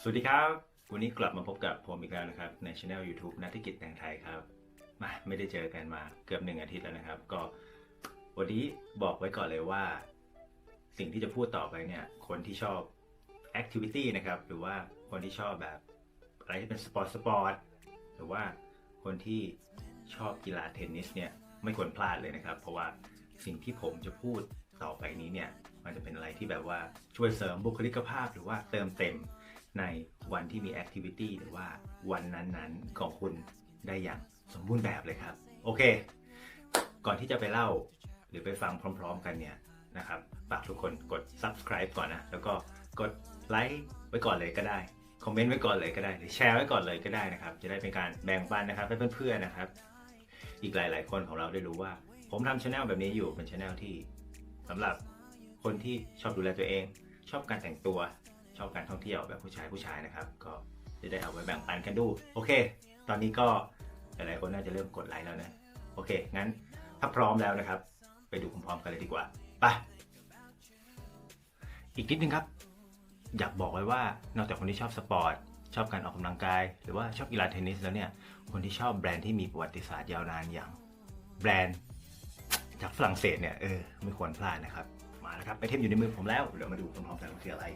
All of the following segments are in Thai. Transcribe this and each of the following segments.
สวัสดีครับ วันนี้กลับมาพบกับผมอีกแล้วนะครับ ในช anel YouTube นักธุรกิจแต่งไทยครับมาไม่ได้เจอกันมาเกือบหนึ่งอาทิตย์แล้วนะครับ ก็วันนี้บอกไว้ก่อนเลยว่า สิ่งที่จะพูดต่อไปเนี่ย คนที่ชอบ activity นะครับ หรือว่าคนที่ชอบแบบอะไรที่เป็นสปอร์ตสปอร์ตหรือว่าคนที่ชอบกีฬาเทนนิสเนี่ยไม่ควรพลาดเลยนะครับ เพราะว่าสิ่งที่ผมจะพูดต่อไปนี้เนี่ย มันจะเป็นอะไรที่แบบว่าช่วยเสริมบุคลิกภาพ หรือว่าเติมเต็ม ในวันที่มีแอคทิวิตี้หรือว่าวันนั้นๆของคุณได้อย่างสมบูรณ์แบบเลยครับ โอเค ก่อนที่จะไปเล่าหรือไปฟังพร้อม ๆ กันเนี่ยนะครับฝากทุกคนกด subscribe ก่อนนะ แล้วก็กดไลค์ไว้ก่อนเลยก็ได้ คอมเมนต์ไว้ก่อนเลยก็ได้ หรือแชร์ไว้ก่อนเลยก็ได้นะครับ จะได้เป็นการแบ่งปันนะครับให้เพื่อนๆนะครับ อีกหลาย ๆ คนของเราได้รู้ว่า ผมทำช anel แบบนี้อยู่เป็นช anel ที่สำหรับคนที่ชอบดูแลตัวเอง ชอบการแต่งตัว ชอบการท่องเที่ยวแบบผู้ชายผู้ชายนะครับ ก็จะได้เอาไว้แบ่งปันกันดู โอเค ตอนนี้ก็หลายๆคนน่าจะเริ่มกดไลค์แล้วนะ โอเค งั้นถ้าพร้อมแล้วนะครับ ไปดูพร้อมๆกันเลยดีกว่า ไป อีกนิดนึงครับ อยากบอกไว้ว่านอกจากคนที่ชอบสปอร์ต ชอบการออกกำลังกาย หรือว่าชอบกีฬาเทนนิสแล้วเนี่ย คนที่ชอบแบรนด์ที่มีประวัติศาสตร์ยาวนานอย่าง แบรนด์จากฝรั่งเศสเนี่ย เออ ไม่ควรพลาดนะครับ มาแล้วครับไปเทมอยู่ในมือผมแล้ว เดี๋ยวมาดูพร้อมๆกันว่าคืออะไร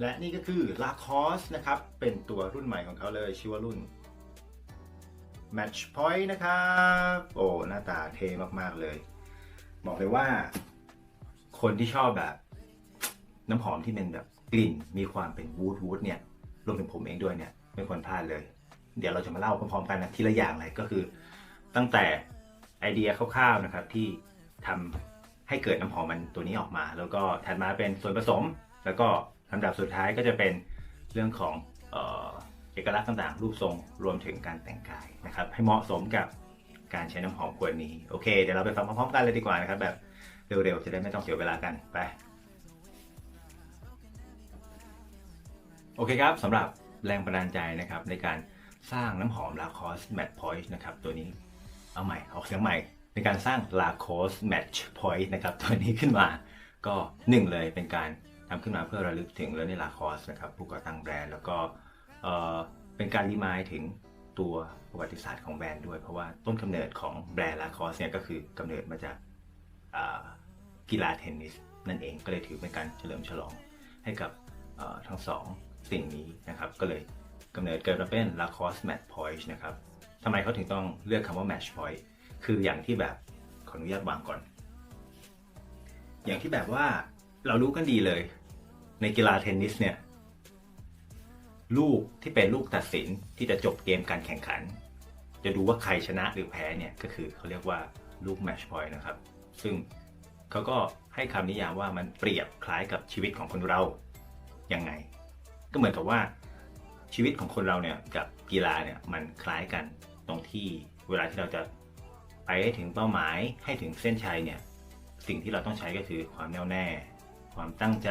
และนี่ก็คือ Lacoste นะครับ เป็นตัวรุ่นใหม่ของเขาเลยชื่อว่ารุ่น Match Point นะครับ โอ้หน้าตาเท่มาก ๆ เลย บอกเลยว่า คนที่ชอบแบบ น้ำหอมที่เป็นแบบกลิ่นมีความเป็นวูดวูดเนี่ยรวมถึงผมเองด้วยเนี่ย ไม่ควรพลาดเลย เดี๋ยวเราจะมาเล่าพร้อมๆกันนะทีละอย่างเลยก็คือ ตั้งแต่ไอเดียคร่าวๆนะครับที่ทำให้เกิดน้ำหอมมันตัวนี้ออกมา แล้วก็ถัดมาเป็นส่วนผสมแล้วก็ ลำดับสุดท้ายก็จะเป็นเรื่องของเอกลักษณ์ต่างๆ รูปทรงรวมถึงการแต่งกายนะครับ ให้เหมาะสมกับการใช้น้ำหอมขวดนี้ โอเค เดี๋ยวเราไปฟังพร้อมๆกันเลยดีกว่านะครับ แบบเร็วๆ จะได้ไม่ต้องเสียเวลากันไป โอเคครับสำหรับแรงบันดาลใจนะครับ ในการสร้างน้ำหอม Lacoste Match Point นะครับ ตัวนี้เอาใหม่ออกเสียงใหม่ ในการสร้าง Lacoste Match Point นะครับ ตัวนี้ขึ้นมาก็หนึ่งเลยเป็นการ ทำขึ้นมาเพื่อระลึกถึงเรนนี่ลาคอสนะครับผู้ก่อตั้งแบรนด์ แล้วก็เอ่อเป็นการรีมายถึงตัวประวัติศาสตร์ของแบรนด์ด้วย เพราะว่าต้นกำเนิดของแบรนด์ลาคอสเนี่ยก็คือกำเนิดมาจากกีฬาเทนนิสนั่นเองก็เลยถือเป็นการเฉลิมฉลองให้กับทั้งสองสิ่งนี้นะครับ ก็เลยกำเนิดเกิดมาเป็น Lacoste Match Point นะครับทำไมเขาถึงต้องเลือกคำว่า Match Point คืออย่างที่แบบขออนุญาตวางก่อน อย่างที่แบบว่า เรารู้กันดีเลย ในกีฬาเทนนิสเนี่ย ลูกที่เป็นลูกตัดสินที่จะจบเกมการแข่งขัน จะดูว่าใครชนะหรือแพ้เนี่ยก็คือเขาเรียกว่าลูกแมชพอยต์นะครับ ซึ่งเขาก็ให้คำนิยามว่ามันเปรียบคล้ายกับชีวิตของคนเรายังไง ก็เหมือนกับว่าชีวิตของคนเราเนี่ยกับกีฬาเนี่ยมันคล้ายกันตรงที่เวลาที่เราจะไปให้ถึงเป้าหมายให้ถึงเส้นชัยเนี่ยสิ่งที่เราต้องใช้ก็คือความแน่วแน่ ความตั้งใจ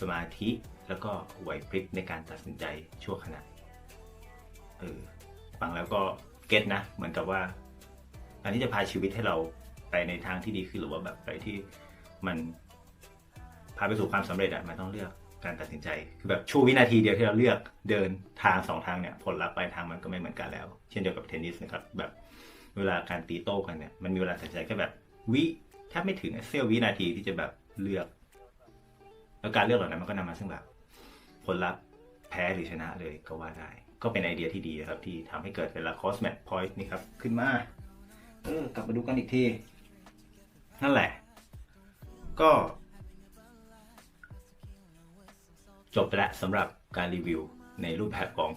สมาธิ แล้วก็ไหวพริบในการตัดสินใจชั่วขณะเออฟังแล้วก็เก็ตนะ เหมือนกับว่าการที่จะพาชีวิตให้เราไปในทางที่ดีขึ้นหรือว่าแบบไปที่มันพาไปสู่ความสำเร็จอะมันต้องเลือกการตัดสินใจ คือแบบช่วงวินาทีเดียวที่เราเลือกเดินทางสองทางเนี่ยผลลัพธ์ปลายทางมันก็ไม่เหมือนกันแล้ว เช่นเดียวกับเทนนิสนะครับแบบเวลาการตีโต้กันเนี่ยมันมีเวลาตัดสินใจแค่แบบวิแทบไม่ถึงเสี้ยววินาทีที่จะแบบเลือก แล้วการเลือกเหล่านั้นมันก็นำมาซึ่งแบบผลลัพธ์แพ้หรือชนะเลยก็ว่าได้ ก็เป็นไอเดียที่ดีครับ ที่ทำให้เกิดเป็น Lacoste Match Point นี่ครับ ขึ้นมา เออกลับมาดูกันอีกที นั่นแหละ ก็ จบไปแล้วสำหรับการรีวิวในรูปแบบของ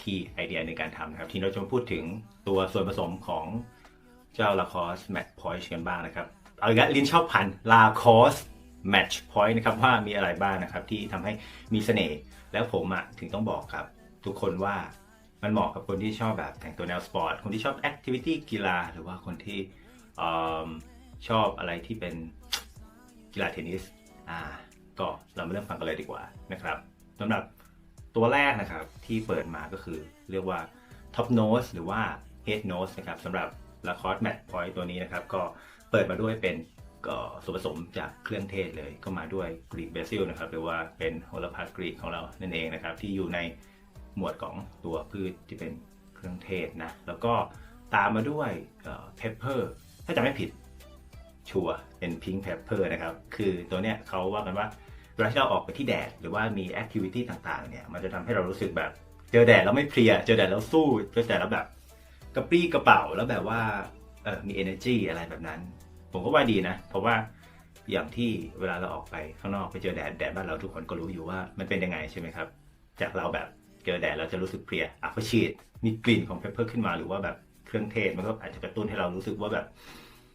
คีย์ไอเดียในการทำนะครับ ที่เราจะพูดถึงตัวส่วนผสมของเจ้า Lacoste Match Point กันบ้างนะครับ เอาอีกแล้วลิ้นชอบพัน La Cos Match Point นะครับว่ามีอะไรบ้างนะครับที่ทำให้มีเสน่ห์แล้วผมอะถึงต้องบอกครับ ทุกคนว่ามันเหมาะกับคนที่ชอบแบบแต่งตัวแนวสปอร์ต คนที่ชอบแอคทิวิตี้กีฬา หรือว่าคนที่อชอบอะไรที่เป็นกีฬาเทนนิสอ่าก็เรามาเริ่มฟังกันเลยดีกว่านะครับสำหรับตัวแรกนะครับที่เปิดมาก็คือเรียกว่า Top Nose หรือว่า Head Nose นะครับสำหรับ Lacoste Match Point ตัวนี้นะครับ ก็เปิดมาด้วยเป็น ก็ส่วนผสมจากเครื่องเทศเลยก็มาด้วยกรีกเบซิลนะครับหรือว่าเป็นโหระพากรีกของเรานั่นเองนะครับ ที่อยู่ในหมวดของตัวพืชที่เป็นเครื่องเทศนะ แล้วก็ตามมาด้วยเพปเปอร์ถ้าจำไม่ผิดชัวเป็นพิงค์เพปเปอร์นะครับ คือตัวเนี้ยเขาว่ากันว่าเวลาที่เราออกไปที่แดด หรือว่ามีแอคทิวิตี้ต่างๆเนี่ยมันจะทำให้เรารู้สึกแบบ เจอแดดแล้วไม่เพลีย เจอแดดแล้วสู้เจอแดดแล้วแบบ กระปรี้กระเป๋าแล้วแบบว่าเออมี energy อะไรแบบนั้น ผมก็ว่าดีนะ เพราะว่าอย่างที่เวลาเราออกไปข้างนอกไปเจอแดดแดดบ้านเราทุกคนก็รู้อยู่ว่ามันเป็นยังไงใช่ไหมครับ จากเราแบบเจอแดดเราจะรู้สึกเพลียอะพอฉีดมีกลิ่นของเพปเปอร์ขึ้นมาหรือว่าแบบเครื่องเทศมันก็อาจจะกระตุ้นให้เรารู้สึกว่าแบบ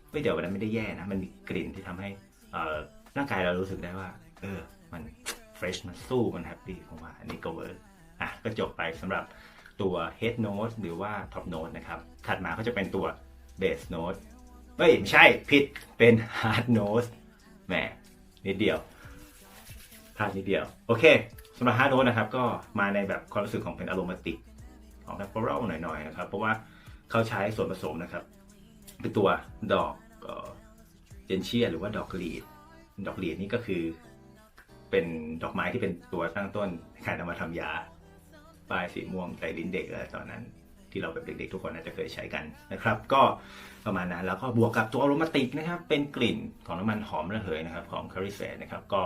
เฮ้ยเดี๋ยววันนั้นไม่ได้แย่นะมันมีกลิ่นที่ทำให้เอ่อร่างกายเรารู้สึกได้ว่า เออ มันเฟรชมันสู้มันแฮปปี้ผมว่าอันนี้ก็เวิร์กอะก็จบไปสำหรับตัว head note หรือว่า top note นะครับ ถัดมาก็จะเป็นตัว bass note เฮ้ยไม่ใช่ผิดเป็น hard note แหมนิดเดียวพลาดนิดเดียว โอเคสำหรับ hard note นะครับก็มาในแบบความรู้สึกของเป็นอารมาติกของแบบ floral หน่อยๆนะครับ เพราะว่าเขาใช้ส่วนผสมนะครับ เป็นตัวดอกเจนเชียหรือว่าดอกลีด ดอกลีดนี่ก็คือ เป็นดอกไม้ที่เป็นตัวตั้งต้นการนำมาทำยาปลายสีม่วงใส่ลิ้นเด็กอะไรตอนนั้น ที่เราแบบเด็กๆทุกคนน่าจะเคยใช้กันนะครับ ก็ประมาณนั้นแล้วก็บวกกับตัวอโรมาติกนะครับ เป็นกลิ่นของน้ำมันหอมระเหยนะครับ ของคาริเซนะครับ ก็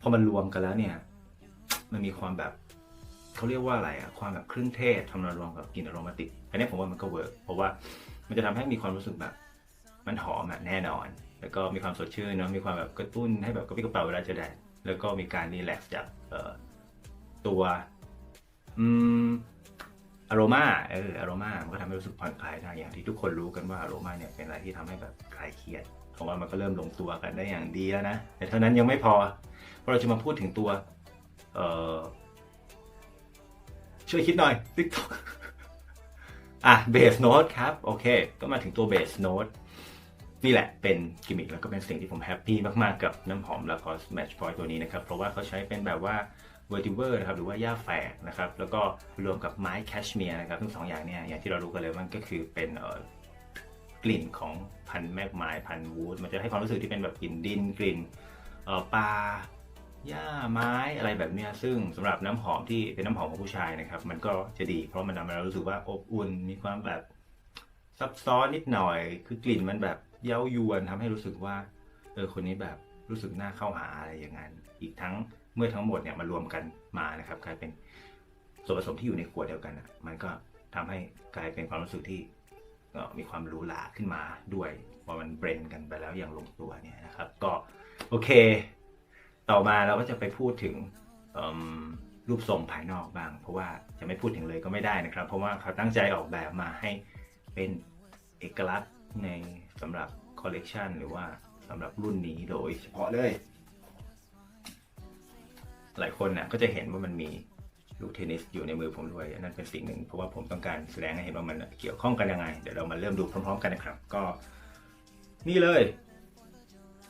พอมันรวมกันแล้วเนี่ย มันมีความแบบเขาเรียกว่าอะไรอะความแบบเครื่องเทศทำมารวมกับกลิ่นอโรมาติกอันนี้ผมว่ามันก็เวิร์กเพราะว่ามันจะทำให้มีความรู้สึกแบบ มันหอมอะแน่นอน แล้วก็มีความสดชื่นเนาะมีความแบบกระตุ้นให้แบบกระปรี้กระเป๋าเวลาจะแดดแล้วก็มีการรีแลกซ์จากตัวอืม อโรมาเอออโรมามันก็ทำให้รู้สึกผ่อนคลายได้อย่างที่ทุกคนรู้กันว่าอโรมาเนี่ยเป็นอะไรที่ทำให้แบบคลายเครียดผมว่ามันก็เริ่มลงตัวกันได้อย่างดีแล้วนะแต่เท่านั้นยังไม่พอเพราะเราจะมาพูดถึงตัว เอ่อช่วยคิดหน่อย TikTok อะเบสโน้ตครับ โอเค ก็มาถึงตัวเบสโน้ตนี่แหละเป็นกิมมิคแล้วก็เป็นสิ่งที่ผมแฮปปี้มาก ๆ กับน้ำหอมลาคอสแมชพอยต์ตัวนี้นะครับ เพราะว่าเขาใช้เป็นแบบว่า เวอร์ติเวอร์นะครับหรือว่าหญ้าแฝกนะครับแล้วก็รวมกับไม้แคชเมียร์นะครับทั้งสองอย่างเนี่ยอย่างที่เรารู้กันเลยมันก็คือเป็นกลิ่นของพันธุ์แมกไม้พันธุ์วูดมันจะให้ความรู้สึกที่เป็นแบบกลิ่นดินกลิ่นปลาหญ้าไม้อะไรแบบเนี้ยซึ่งสำหรับน้ำหอมที่เป็นน้ำหอมของผู้ชายนะครับ มันก็จะดี เพราะมันทำให้เรารู้สึกว่าอบอุ่นมีความแบบซับซ้อนนิดหน่อย คือกลิ่นมันแบบเย้ายวนทำให้รู้สึกว่าเออคนนี้แบบรู้สึกน่าเข้าหาอะไรอย่างนั้น อีกทั้ง เมื่อทั้งหมดเนี่ยมารวมกันมานะครับ กลายเป็นส่วนผสมที่อยู่ในขวดเดียวกันอะมันก็ทำให้กลายเป็นความรู้สึกที่มีความหรูหราขึ้นมาด้วยพอมันเบรนกันไปแล้วอย่างลงตัวเนี่ยนะครับ ก็โอเค ต่อมาเราก็จะไปพูดถึงรูปทรงภายนอกบ้าง เพราะว่าจะไม่พูดถึงเลยก็ไม่ได้นะครับ เพราะว่าเขาตั้งใจออกแบบมาให้เป็นเอกลักษณ์ในสำหรับคอลเลกชันหรือว่าสำหรับรุ่นนี้โดยเฉพาะเลย หลายคนนะก็จะเห็นว่ามันมีลูกเทนนิสอยู่ในมือผมด้วยนั่นเป็นสิ่งหนึ่งเพราะว่าผมต้องการแสดงให้เห็นว่ามันเกี่ยวข้องกันยังไง เดี๋ยวเรามาเริ่มดูพร้อม ๆ กันนะครับ ก็ นี่เลย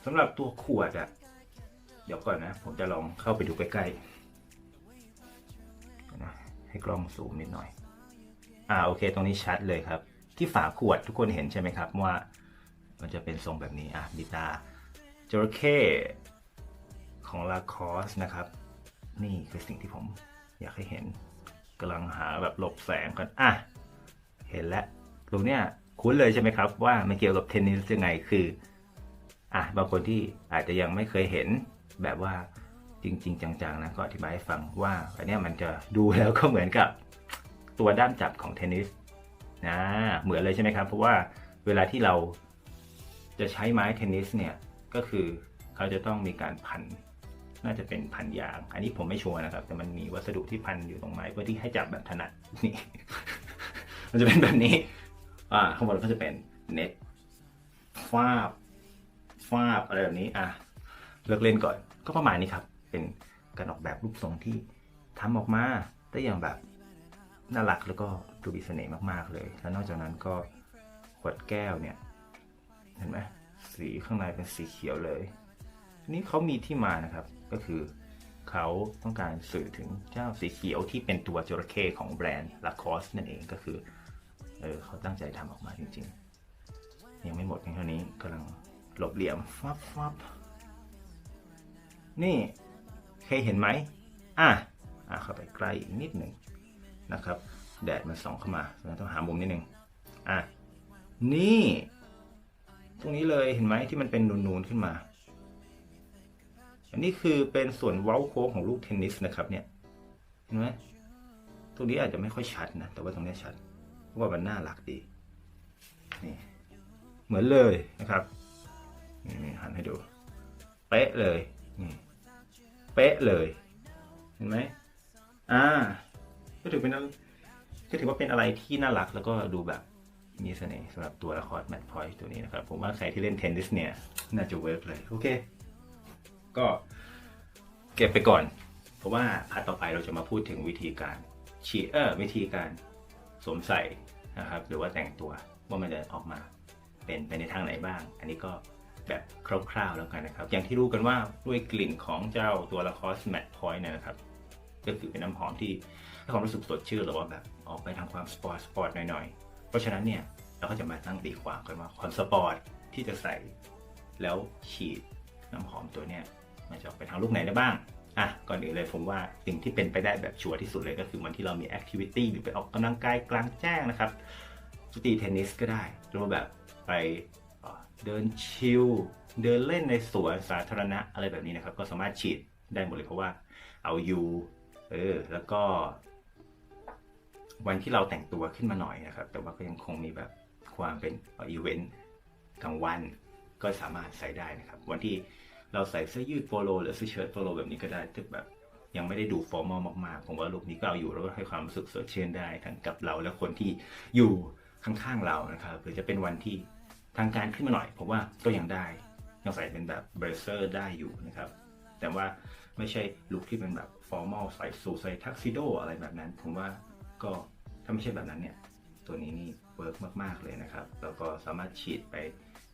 สำหรับตัวขวดอะเดี๋ยวก่อนนะ ผมจะลองเข้าไปดูใกล้ๆนะให้กล้องซูมนิดหน่อย อ่าโอเค ตรงนี้ชัดเลยครับ ที่ฝาขวดทุกคนเห็นใช่ไหมครับว่า มันจะเป็นทรงแบบนี้อะบิตาจระเข้ของลาคอสนะครับ นี่คือสิ่งที่ผมอยากให้เห็นกำลังหาแบบหลบแสงกันอะเห็นแล้วตรงเนี้ยคุ้นเลยใช่ไหมครับ ว่ามันเกี่ยวกับเทนนิสยังไงคืออะบางคนที่อาจจะยังไม่เคยเห็นแบบว่าจริง ๆ จังๆนะก็อธิบายให้ฟังว่าอันนี้มันจะดูแล้วก็เหมือนกับตัวด้ามจับของเทนนิสนะเหมือนเลยใช่ไหมครับ เพราะว่าเวลาที่เราจะใช้ไม้เทนนิสเนี่ยก็คือเขาจะต้องมีการพัน น่าจะเป็นพันยาง อันนี้ผมไม่ชัวร์นะครับ แต่มันมีวัสดุที่พันอยู่ตรงไม้เพื่อที่ให้จับแบบถนัดนี่ มันจะเป็นแบบนี้ อ่าข้างบนก็จะเป็นเน็ตฟาบฟาบอะไรแบบนี้ อะเลิกเล่นก่อน ก็ประมาณนี้ครับ เป็นการออกแบบรูปทรงที่ทำออกมาได้อย่างแบบน่ารักแล้วก็ดูมีเสน่ห์มากๆเลย แล้วนอกจากนั้นก็ขวดแก้วเนี่ย เห็นไหมสีข้างในเป็นสีเขียวเลย นี่เขามีที่มานะครับ ก็คือเขาต้องการสื่อถึงเจ้าสีเขียวที่เป็นตัวจระเข้ของแบรนด์ลาคอสนั่นเองก็คือเออเขาตั้งใจทำออกมาจริงๆ ยังไม่หมดเพียงเท่านี้กำลังหลบเหลี่ยมฟับฟับนี่เคยเห็นไหมอะอะเข้าไปใกล้อีกนิดหนึ่งนะครับ แดดมันส่องเข้ามาเราต้องหามุมนิดหนึ่งอะนี่ ตรงนี้เลยเห็นไหมที่มันเป็นนูนๆขึ้นมา อันนี้คือเป็นส่วนเว้าโค้งของลูกเทนนิสนะครับเนี่ยเห็นไหมตรงนี้อาจจะไม่ค่อยชัดนะแต่ว่าตรงนี้ชัดเพราะว่ามันน่ารักดีนี่เหมือนเลยนะครับนี่หันให้ดู เป๊ะเลยนี่เป๊ะเลยเห็นไหมอ่าก็ถือเป็นก็ถือว่าเป็นอะไรที่น่ารักแล้วก็ดูแบบมีเสน่ห์สำหรับตัวละครแมทพอยต์ตัวนี้นะครับ ผมว่าใครที่เล่นเทนนิสเนี่ย น่าจะเวิร์กเลย โอเค ก็เก็บไปก่อน เพราะว่าพาร์ทต่อไปเราจะมาพูดถึงวิธีการฉีดเออวิธีการสวมใส่นะครับ หรือว่าแต่งตัวว่ามันจะออกมาเป็นไปในทางไหนบ้าง อันนี้ก็แบบคร่าวๆแล้วกันนะครับ อย่างที่รู้กันว่าด้วยกลิ่นของเจ้าตัวละครแมทพอยต์เนี่ยนะครับ ก็คือเป็นน้ำหอมที่ให้ความรู้สึกสดชื่นหรือว่าแบบออกไปทางความสปอร์ตสปอร์ตหน่อยๆ เพราะฉะนั้นเนี่ยเราก็จะมาตั้งตีความกันว่าความสปอร์ตที่จะใส่ แล้วฉีดน้ำหอมตัวเนี้ย มันจะออกไปทางลูกไหนได้บ้างอะก่อนอื่นเลยผมว่าสิ่งที่เป็นไปได้แบบชัวร์ที่สุดเลยก็คือวันที่เรามีแอคทิวิตี้หรือไปออกกำลังกายกลางแจ้งนะครับสตีเทนนิสก็ได้ หรือแบบไปเอ่อเดินชิลเดินเล่นในสวนสาธารณะอะไรแบบนี้นะครับ ก็สามารถฉีดได้หมดเลยเพราะว่าเอาอยู่เออแล้วก็ วันที่เราแต่งตัวขึ้นมาหน่อยนะครับ แต่ว่าก็ยังคงมีแบบความเป็นอีเวนต์กลางวันก็สามารถใส่ได้นะครับ วันที่ เราใส่เสื้อยืดโปโลหรือเสื้อเชิ้ตโปโลแบบนี้ก็ได้ที่แบบยังไม่ได้ดูฟอร์มอลมากๆ ผมว่าลุคนี้ก็เอาอยู่แล้วก็ให้ความรู้สึกสดชื่นได้ทั้งกับเราและคนที่อยู่ข้างๆเรานะครับหรือจะเป็นวันที่ทางการขึ้นมาหน่อยผมว่าก็ยังได้ยังใส่เป็นแบบเบรเซอร์ได้อยู่นะครับ แต่ว่าไม่ใช่ลุคที่เป็นแบบฟอร์มอลใส่สูทใส่ทักซิโดอะไรแบบนั้น ผมว่าก็ถ้าไม่ใช่แบบนั้นเนี่ยตัวนี้นี่เวิร์กมาก ๆ เลยนะครับ แล้วก็สามารถฉีดไป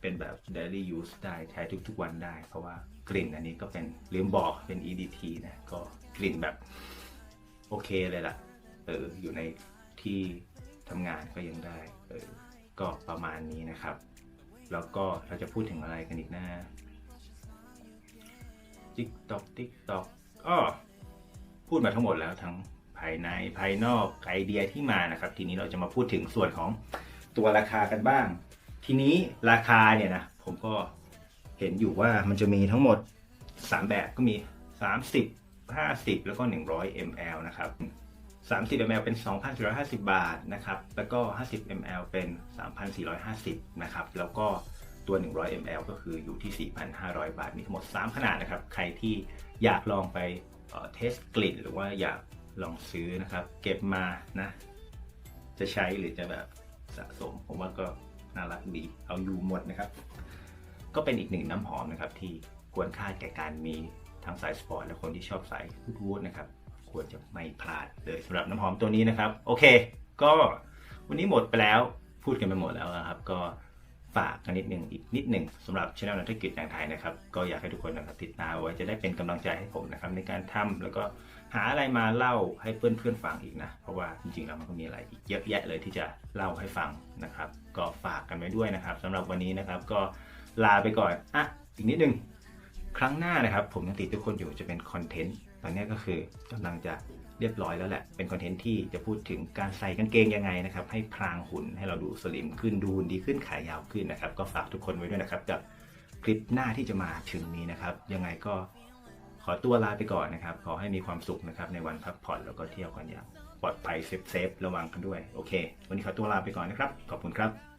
เป็นแบบ daily use ได้ใช้ทุก ๆ วันได้ เพราะว่า กลิ่นอันนี้ก็เป็นลืมบอกเป็น EDT นะก็กลิ่นแบบโอเคเลยล่ะเอออยู่ในที่ทำงานก็ยังได้เออก็ประมาณนี้นะครับ แล้วก็เราจะพูดถึงอะไรกันอีกนะติ๊กตอกติ๊กตอกก็พูดมาทั้งหมดแล้วทั้งภายในภายนอกไอเดียที่มานะครับ ทีนี้เราจะมาพูดถึงส่วนของตัวราคากันบ้าง ทีนี้ราคาเนี่ยนะผมก็ เห็นอยู่ว่ามันจะมีทั้งหมด 3 แบบก็มี 30 50 แล้วก็ 100 ml นะครับ 30 ml เป็น 2,450 บาทนะครับ แล้วก็ 50 ml เป็น 3,450 นะครับ แล้วก็ตัว 100 ml ก็คืออยู่ที่ 4,500 บาท มีทั้งหมด 3 ขนาดนะครับ ใครที่อยากลองไปเอ่อเทสกลิ่น หรือว่าอยากลองซื้อนะครับ เก็บมานะ จะใช้หรือจะแบบสะสม ผมว่าก็น่ารักดี เอาอยู่หมดนะครับ ก็เป็นอีกหนึ่งน้ำหอมนะครับที่ควรค่าแก่การมีทั้งสายสปอร์ตและคนที่ชอบสายวูดนะครับควรจะไม่พลาดเลยสำหรับน้ำหอมตัวนี้นะครับ โอเค ก็วันนี้หมดไปแล้วพูดกันไปหมดแล้วนะครับ ก็ฝากกันนิดหนึ่งอีกนิดหนึ่งสำหรับช anel นักธุรกิจอย่างไทยนะครับ ก็อยากให้ทุกคนนะครับติดตามไว้จะได้เป็นกำลังใจให้ผมนะครับ ในการทำแล้วก็หาอะไรมาเล่าให้เพื่อนๆฟังอีกนะ เพราะว่าจริงๆแล้วมันก็มีอะไรอีกเยอะแยะเลยที่จะเล่าให้ฟังนะครับ ก็ฝากกันไว้ด้วยนะครับสำหรับวันนี้นะครับก็ ลาไปก่อนอะอีกนิดนึงครั้งหน้านะครับ ผมยังติดทุกคนอยู่จะเป็นคอนเทนต์ตอนนี้ก็คือกำลังจะเรียบร้อยแล้วแหละ เป็นคอนเทนต์ที่จะพูดถึงการใส่กางเกงยังไงนะครับ ให้พรางหุ่นให้เราดูสลิมขึ้นดูดีขึ้นขายาวขึ้นนะครับ ก็ฝากทุกคนไว้ด้วยนะครับ กับคลิปหน้าที่จะมาถึงนี้นะครับ ยังไงก็ขอตัวลาไปก่อนนะครับ ขอให้มีความสุขนะครับในวันพักผ่อนแล้วก็เที่ยวกันอย่างปลอดภัยเซฟๆระวังกันด้วย โอเค วันนี้ขอตัวลาไปก่อนนะครับ ขอบคุณครับ